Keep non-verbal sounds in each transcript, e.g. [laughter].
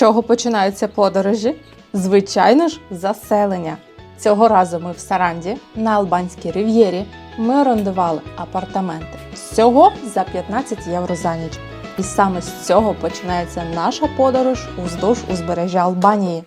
чого починаються подорожі? Звичайно ж, заселення. Цього разу ми в Саранді на Албанській рив'єрі. Ми орендували апартаменти всього за 15 євро за ніч. І саме з цього починається наша подорож уздовж узбережжя Албанії.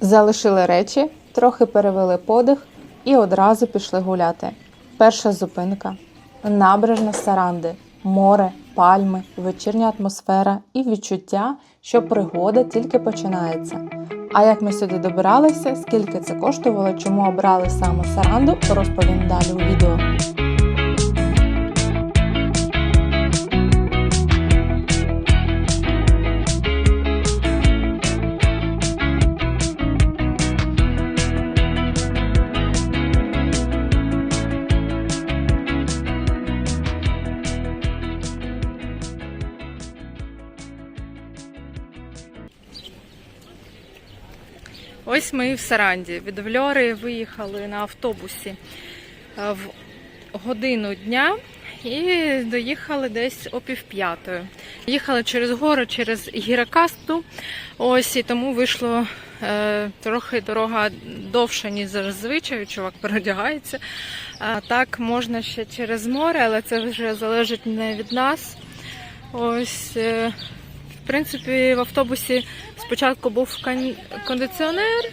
Залишили речі, трохи перевели подих і одразу пішли гуляти. Перша зупинка набережна Саранди, море, пальми, вечірня атмосфера і відчуття, що пригода тільки починається. А як ми сюди добиралися, скільки це коштувало, чому обрали саме Саранду, розповім далі у відео. Ось ми в Саранді. Від Вльори виїхали на автобусі е, в годину дня і доїхали десь о півп'ятої. Їхали через гору, через Гіракасту. Ось і тому вийшло е, трохи дорога довша, ніж зазвичай. Чувак переодягається. А так можна ще через море, але це вже залежить не від нас. Ось. Е, в принципі, в автобусі спочатку був кондиціонер,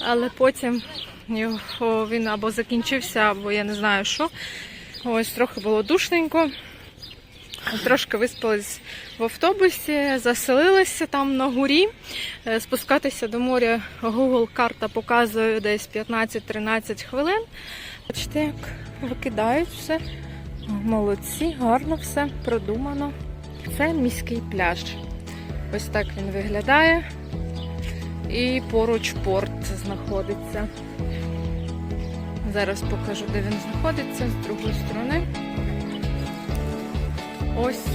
але потім його він або закінчився, або я не знаю що. Ось трохи було душненько. Трошки виспались в автобусі, заселилися там на горі. Е, Спускатися до моря Google карта показує десь 15-13 хвилин. Бачите, як викидають все. Молодці, гарно все продумано. Це міський пляж. Ось так він виглядає. І поруч порт знаходиться. Зараз покажу, де він знаходиться з другої сторони. Ось.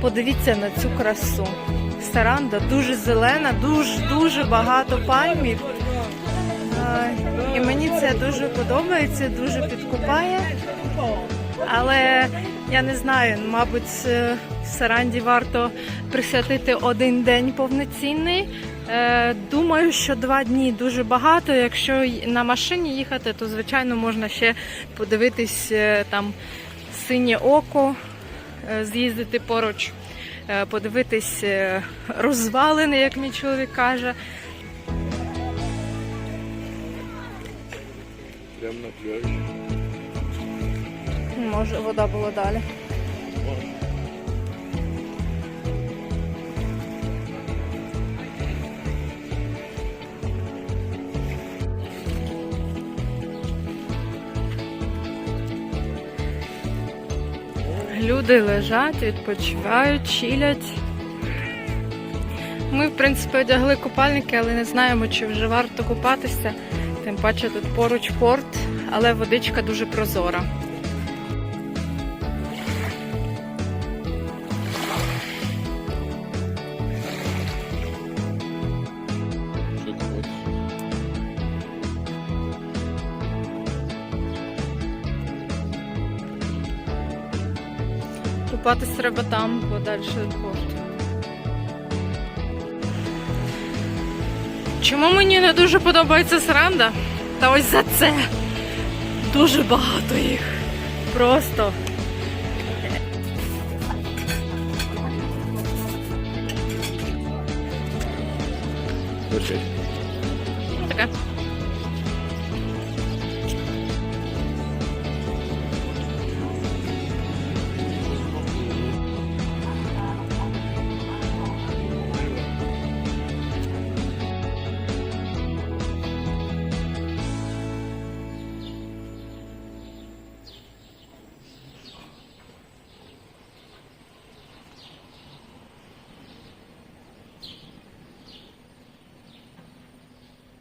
Подивіться на цю красу. Саранда дуже зелена, дуже дуже багато пальмів. І мені це дуже подобається, дуже підкупає. Але я не знаю, мабуть, е, Саранді варто присвятити один день повноцінний. Е, Думаю, що два дні дуже багато. Якщо на машині їхати, то звичайно можна ще подивитись е, там синє око, з'їздити поруч, подивитись розвалини, як мій чоловік каже. Прямо на пляжі. Може, вода була далі. Люди лежать, відпочивають, чилять. Ми, в принципі, одягли купальники, але не знаємо, чи вже варто купатися. Тим паче тут поруч порт, але водичка дуже прозора. Купатись треба там, подальше від порту. Чому мені не дуже подобається сранда? Та ось за це. Дуже багато їх. Просто. Таке.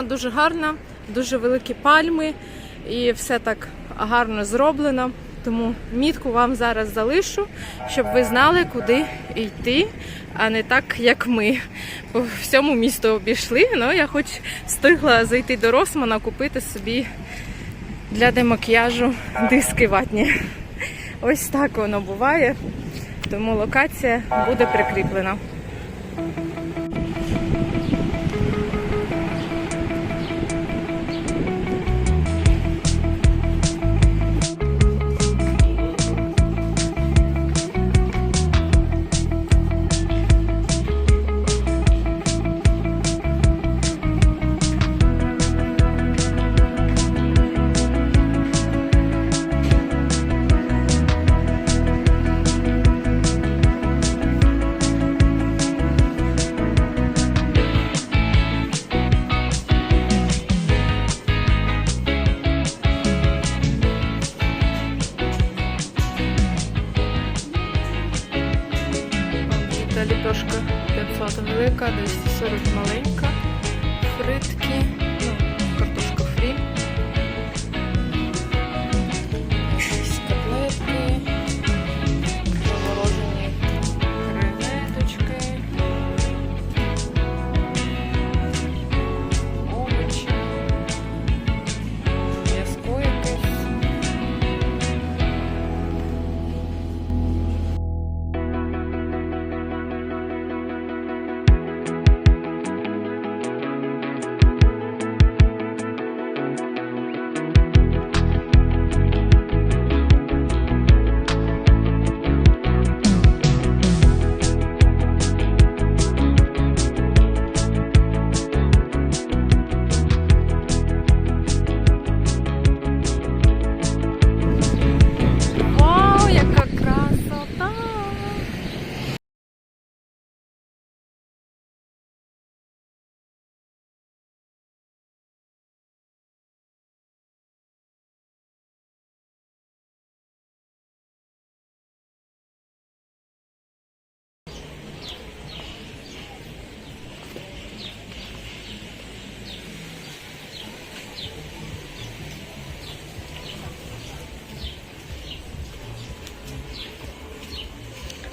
Дуже гарна, дуже великі пальми і все так гарно зроблено. Тому мітку вам зараз залишу, щоб ви знали, куди йти, а не так, як ми. По всьому місту обійшли. Ну, я хоч встигла зайти до Росмана, купити собі для демакіяжу диски ватні. Ось так воно буває, тому локація буде прикріплена.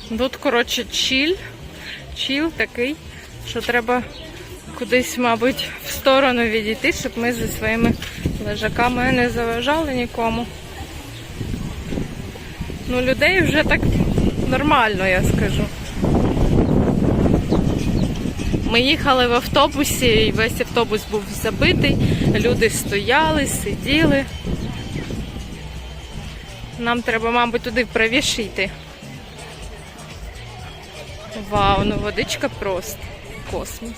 Тут, коротше, чіль. Чіл такий, що треба кудись, мабуть, в сторону відійти, щоб ми зі своїми лежаками не заважали нікому. Ну, людей вже так нормально, я скажу. Ми їхали в автобусі, і весь автобус був забитий. Люди стояли, сиділи. Нам треба, мабуть, туди правіше йти. Вау, ну водичка просто космос.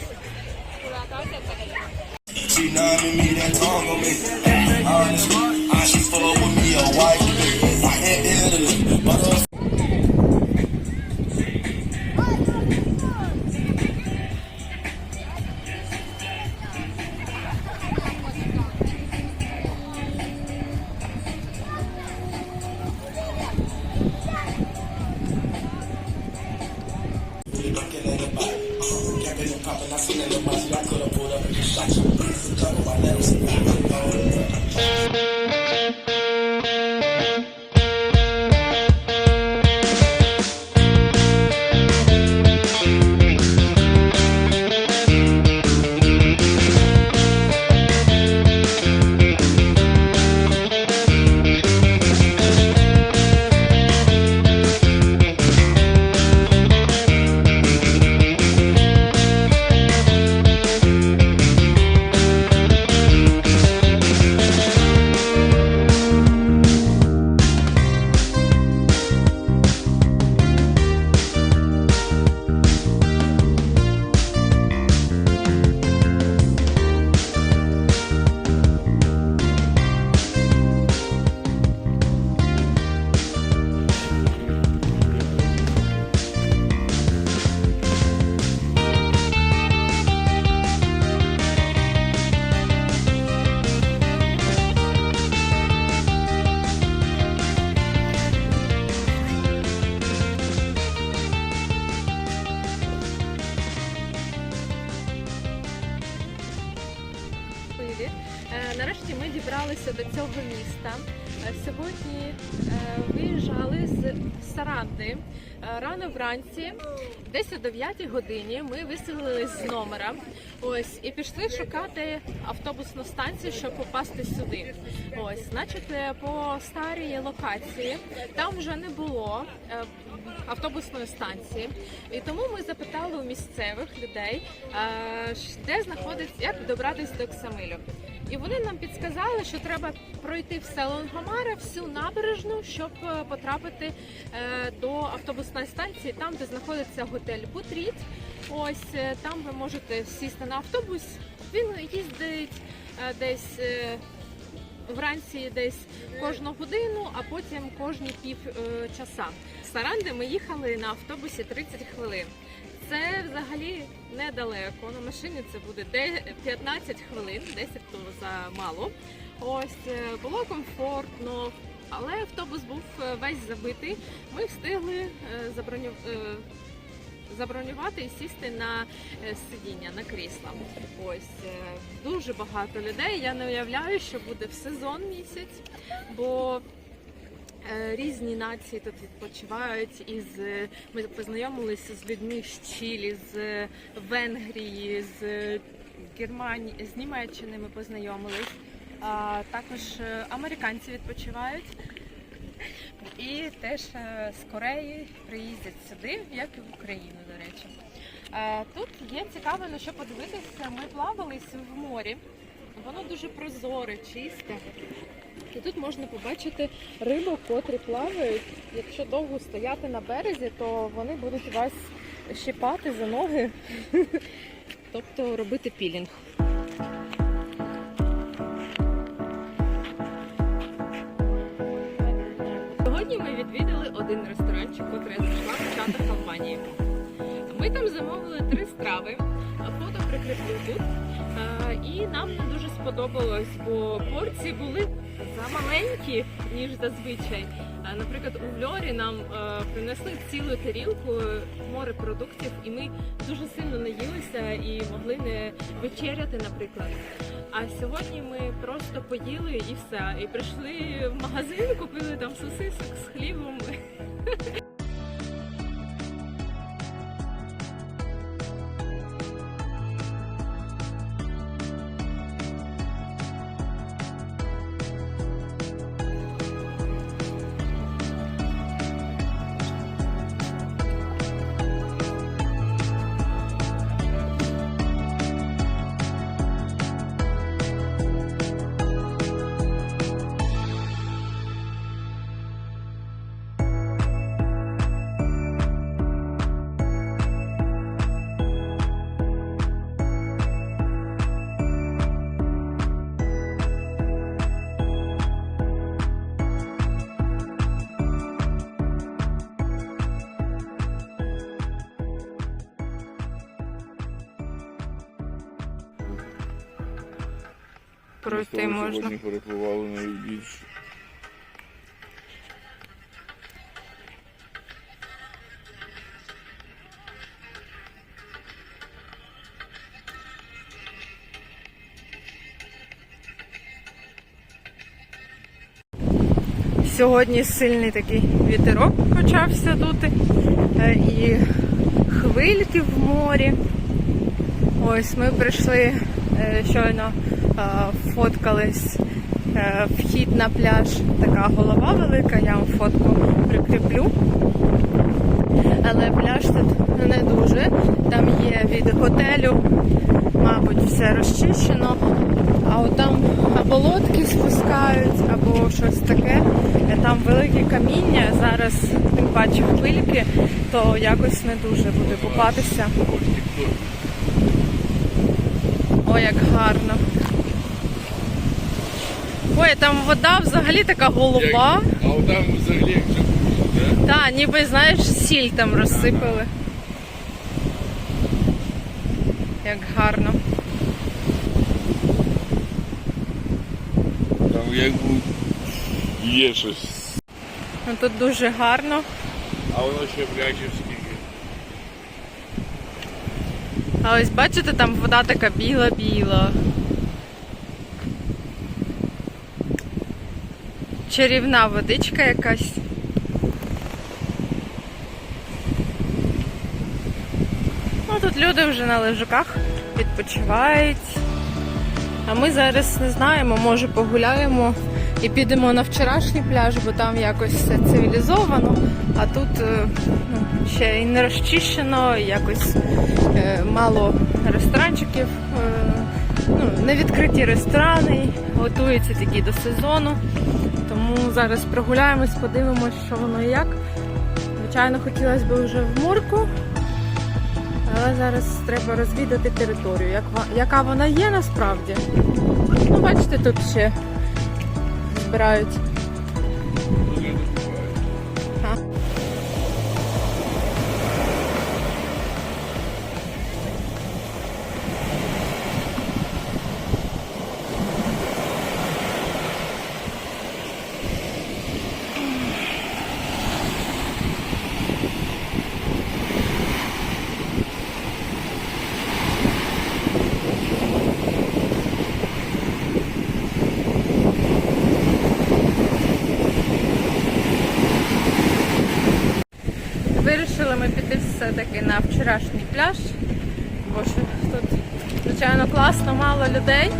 Нарешті до цього міста. Е, Сьогодні е, виїжджали з Саранди. Е, Рано вранці, десь о 9 годині, ми виселились з номера. Ось і пішли шукати автобусну станцію, щоб попасти сюди. Ось, значить, по старій локації там вже не було автобусної станції. І тому ми запитали у місцевих людей, е, де знаходиться, як добратися до Ксамилю. І вони нам підсказали, що треба пройти все Лонгомаре, всю набережну, щоб е, потрапити е, до автобусної станції, там, де знаходиться готель Бутріт. Ось там ви можете сісти на автобус. Він їздить десь. Вранці десь кожну годину, а потім кожні пів е, часа. З Саранди ми їхали на автобусі 30 хвилин. Це взагалі недалеко. На машині це буде 15 хвилин, 10 то замало. Ось е, було комфортно, але автобус був е, весь забитий. Ми встигли заброню... забронювати і сісти на сидіння, на крісла. Ось дуже багато людей. Я не уявляю, що буде в сезон місяць, бо е, різні нації тут відпочивають. Із е, ми познайомилися з людьми з Чилі, з е, Венгрії, з Германії, з Німеччини ми познайомились. А також американці відпочивають. І теж з Кореї приїздять сюди, як і в Україну, до речі. Е, Тут є цікаво на що подивитися. Ми плавались в морі. Воно дуже прозоре, чисте. І тут можна побачити рибу, котрі плавають. Якщо довго стояти на березі, то вони будуть вас щипати за ноги, [laughs] тобто робити пілінг. Там замовили три страви, фото прикріплю тут. Е, І нам не дуже сподобалось, бо порції були замаленькі, ніж зазвичай. Е, Наприклад, у Вльорі нам е, принесли цілу тарілку морепродуктів, і ми дуже сильно наїлися і могли не вечеряти, наприклад. А сьогодні ми просто поїли і все. І прийшли в магазин, купили там сосисок з хлібом. [laughs] Пройти можна. Сьогодні перепливали найбільше. Сьогодні сильний такий вітерок почався дути. е, І хвильки в морі. Ось ми прийшли е, щойно фоткались е, вхід на пляж. Така голова велика, я вам фотку прикріплю. Але пляж тут не дуже. Там є від готелю, мабуть, все розчищено. А от там або лодки спускають, або щось таке. Е, Там великі каміння. Зараз тим паче хвильки, то якось не дуже буде купатися. Ой, як гарно. Ой, там вода взагалі така голуба. А там взагалі як джакузі, да? Та, ніби, знаєш, сіль там розсипали. Як гарно. Там якби є щось. Ну, тут дуже гарно. А воно ще пляжів скільки. А ось бачите, там вода така біла-біла. чарівна водичка якась. Ну, Тут люди вже на лежаках відпочивають. А ми зараз не знаємо, може погуляємо і підемо на вчорашній пляж, бо там якось все цивілізовано, а тут е, ну, ще й не розчищено, і якось е, мало ресторанчиків, е, ну, не відкриті ресторани, готуються такі до сезону. Тому зараз прогуляємось, подивимось, що воно і як. Звичайно, хотілося б вже в Мурку, але зараз треба розвідати територію, як, яка вона є насправді. Ну, бачите, тут ще збирають. Все-таки на вчорашній пляж, бо тут, звичайно, класно, мало людей.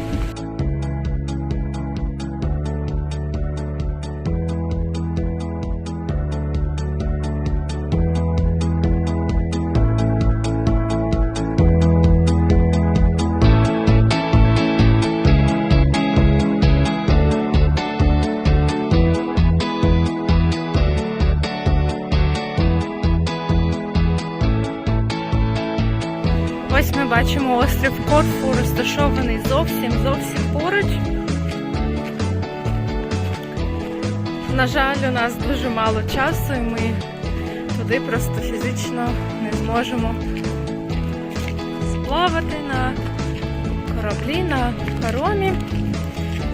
Бачимо острів Корфу, розташований зовсім зовсім поруч. На жаль, у нас дуже мало часу, і ми туди просто фізично не зможемо сплавати на кораблі, на паромі,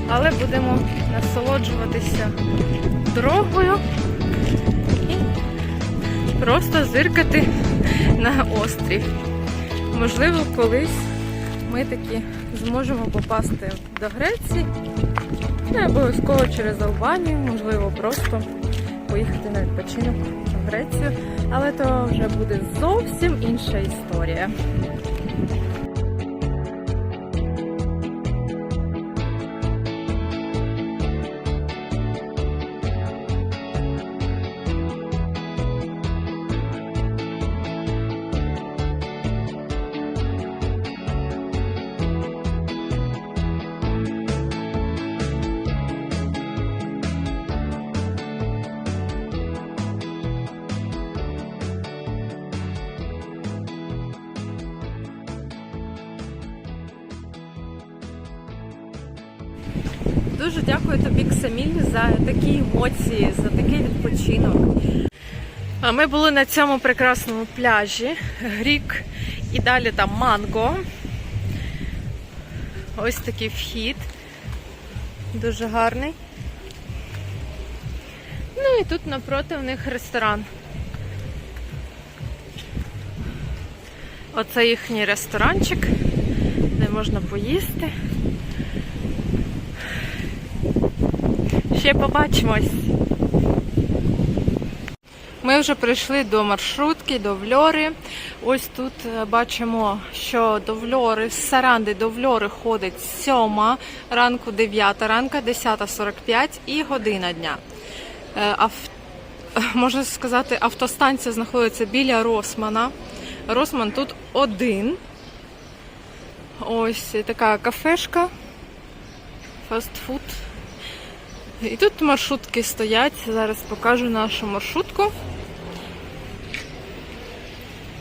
але будемо насолоджуватися дорогою і просто зиркати на острів. Можливо, колись ми таки зможемо попасти до Греції. Не обов'язково через Албанію, можливо, просто поїхати на відпочинок в Грецію. Але то вже буде зовсім інша історія. Дуже дякую тобі, Ксаміль, за такі емоції, за такий відпочинок. А ми були на цьому прекрасному пляжі. Грік і далі там манго. Ось такий вхід. Дуже гарний. Ну і тут напроти в них ресторан. Оце їхній ресторанчик, де можна поїсти. Ще побачимось. Ми вже прийшли до маршрутки, до Вльори. Ось тут е, бачимо, що до Вльори, з Саранди до Вльори ходить 7 ранку, 9 ранка, 10.45 і година дня. Е, Ав... [laughs] Можна сказати, автостанція знаходиться біля Росмана. Росман тут один. Ось така кафешка, фастфуд. І тут маршрутки стоять. Зараз покажу нашу маршрутку.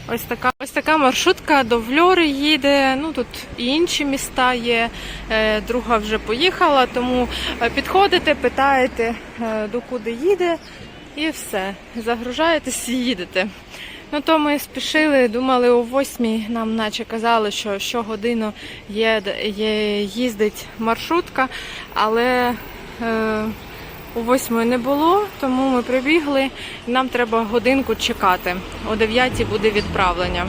Ось така, ось така маршрутка до Вльори їде. Ну тут і інші міста є. Е, Друга вже поїхала, тому е, підходите, питаєте, е, до куди їде, і все. Загружаєтесь і їдете. Ну то ми спішили, думали о восьмій, нам наче казали, що щогодину є, є, їздить маршрутка, але у восьмої не було, тому ми прибігли нам треба годинку чекати. О дев'ятій буде відправлення.